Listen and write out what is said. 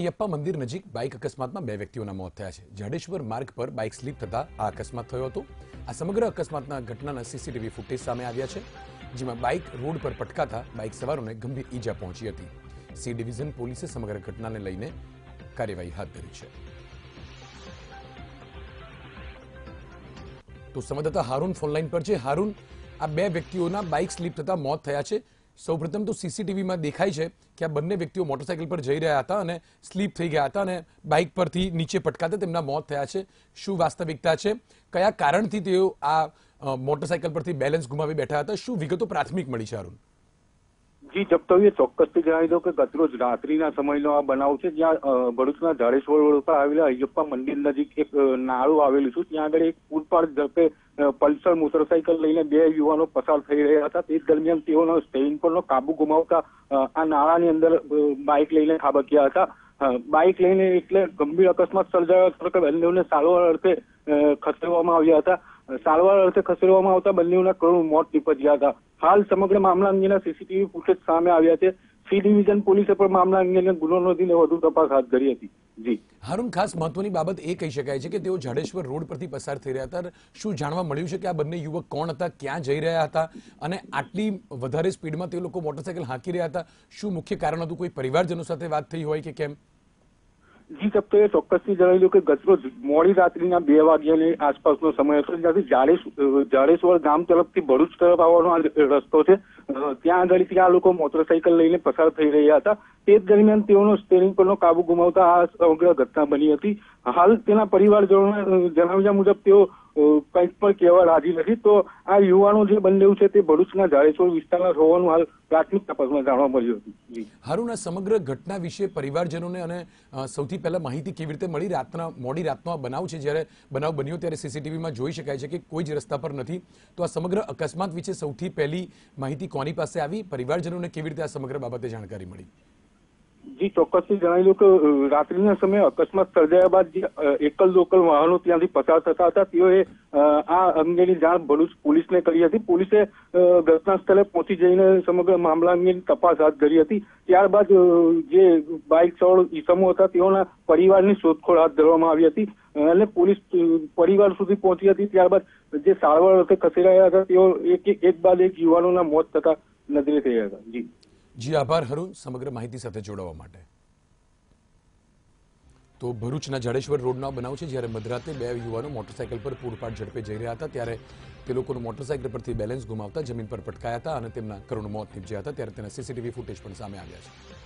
યપ્પા મંદિર નજીક બાઇક અકસ્માતમાં બે વ્યક્તિઓના મોત થયા છે. જાડેશ્વર માર્ગ પર બાઇક સ્લીપ થતા આ અકસ્માત થયો હતો. આ સમગ્ર અકસ્માતના ઘટનાના સીસીટીવી ફૂટેજ સામે આવ્યા છે, જેમાં બાઇક રોડ પર પટકાતા બાઇક સવારોને ગંભીર ઈજા પહોંચી હતી. સી ડિવિઝન પોલીસે સમગ્ર ઘટનાને લઈને કાર્યવાહી હાથ ધરી છે. તો સંવાદદાતા હારૂન ફોનલાઈન પર છે. હારૂન, આ બે વ્યક્તિઓના બાઇક સ્લીપ થતા મોત થયા છે. સૌપ્રથમ તો સીસીટીવીમાં દેખાય છે કે આ બંને વ્યક્તિઓ મોટરસાયકલ પર જઈ રહ્યા હતા અને સ્લીપ થઈ ગયા હતા અને બાઇક પરથી નીચે પટકાતા તેમના મોત થયા છે. શું વાસ્તવિકતા છે? કયા કારણથી તેઓ આ અ, મોટરસાયકલ પરથી બેલેન્સ ગુમાવી બેઠા હતા? શું વિગતો પ્રાથમિક મળી છે હારૂન જી જપ્તવ્ય ચોક્કસથી જણાવી દઉં કે ગતરોજ રાત્રિના સમયનો આ બનાવ છે, જ્યાં ભરૂચના જાડેશ્વર રોડ ઉપર આવેલા અયપ્પા મંદિર નજીક એક નાળું આવેલું છે. ત્યાં આગળ એક પૂરપાડ ઝડપે પલ્સર મોટરસાયકલ લઈને બે યુવાનો પસાર થઈ રહ્યા હતા. તે દરમિયાન તેઓનો સ્ટેરિંગ પરનો કાબુ ગુમાવતા આ નાળાની અંદર બાઇક લઈને ખાબક્યા હતા. બાઇક લઈને એટલે ગંભીર અકસ્માત સર્જાયો હતો કે બંનેઓને સારવાર અર્થે ખસેડવામાં આવ્યા હતા. સારવાર અર્થે ખસેડવામાં આવતા બંનેઓના કરુણ મોત નીપજ્યા હતા. હાલ સમગ્ર મામલા અંગેના સીસીટીવી ફૂટેજ સામે આવ્યા છે. સી ડિવિઝન પોલીસે પણ મામલા અંગેનો ગુનો નોંધીને વધુ તપાસ હાથ ધરી હતી. જી. હારૂન, ખાસ મહત્વની બાબત એ કહી શકાય છે કે તેઓ જાડેશ્વર રોડ પરથી પસાર થઈ રહ્યા હતા. શું જાણવા મળ્યું છે કે આ બંને યુવક કોણ હતા, ક્યાં જઈ રહ્યા હતા? અને આટલી વધારે સ્પીડમાં તે લોકો મોટરસાયકલ હાંકી રહ્યા હતા. શું મુખ્ય કારણ હતું? કોઈ પરિવારજનો સાથે વાત થઈ હોય કે કેમ? જી સપ્તાહે ચોક્કસથી જણાવ્યું કે ગતરોજ મોડી રાત્રિના બે વાગ્યાની આસપાસનો સમય હતો જ્યાંથી જાડેશ જાડેશ્વર ગામ તરફથી ભરૂચ તરફ આવવાનો આ રસ્તો છે. ત્યાં આગળથી આ લોકો મોટરસાયકલ લઈને પસાર થઈ રહ્યા હતા. તે દરમિયાન તેઓનો સ્ટેરિંગ પરનો કાબુ ગુમાવતા આ સમગ્ર ઘટના બની હતી. હાલ તેના પરિવારજનોના જણાવ્યા મુજબ તેઓ કંઈક પણ કહેવા રાજી નથી, તો આ યુવાનો જે બંને છે તે ભરૂચના જાડેશ્વર વિસ્તારના હોવાનું હાલ પ્રાથમિક તપાસમાં જાણવા મળ્યું હતું. હારુના, સમગ્ર ઘટના વિશે પરિવારજનોને અને સૌથી પહેલા માહિતી કેવી રીતે મળી? રાતના, મોડી રાતનો આ બનાવ છે, જ્યારે બનાવ બન્યો ત્યારે સીસીટીવીમાં જોઈ શકાય છે કે કોઈ જ રસ્તા પર નથી. તો આ સમગ્ર અકસ્માત વિશે સૌથી પહેલી માહિતી કોની પાસે આવી? પરિવારજનોને કેવી રીતે આ સમગ્ર બાબતે જાણકારી મળી? જી ચોક્કસથી જણાવ્યું કે અ, રાત્રિના સમયે અકસ્માત સર્જાયા બાદ જે અ, એકલ લોકલ વાહનો ત્યાંથી પસાર થતા હતા તેઓએ અ, આ અંગેની જાણ ભરૂચ પોલીસને કરી હતી. પોલીસે અ, ઘટના સ્થળે પહોંચી જઈને સમગ્ર મામલા અંગેની તપાસ હાથ ધરી હતી. ત્યારબાદ અ, જે બાઇક સવાળ ઈસમો હતા તેઓના પરિવારની શોધખોળ હાથ ધરવામાં આવી હતી. અને પોલીસ અ, પરિવાર સુધી પહોંચી હતી. ત્યારબાદ જે સારવાર અર્થે ખસેડાયા હતા તેઓ એક એક બાદ એક યુવાનોના મોત થતા નજરે થયા હતા. જી. જી, આભાર, હરુણ, સમગ્ર માહિતી સાથે જોડાવા માટે. તો ભરૂચના જાડેશ્વર રોડનો બનાવ છે, જ્યારે મધરાતે બે યુવાનો મોટરસાયકલ પર પૂરપાટ ઝડપે જઈ રહ્યા હતા, ત્યારે તે લોકોનું મોટરસાયકલ પરથી બેલેન્સ ગુમાવતા જમીન પર પટકાયા હતા અને તેમના કરુણ મોત નીપજ્યા હતા, ત્યારે તેના સીસીટીવી ફૂટેજ પણ સામે આવ્યા છે.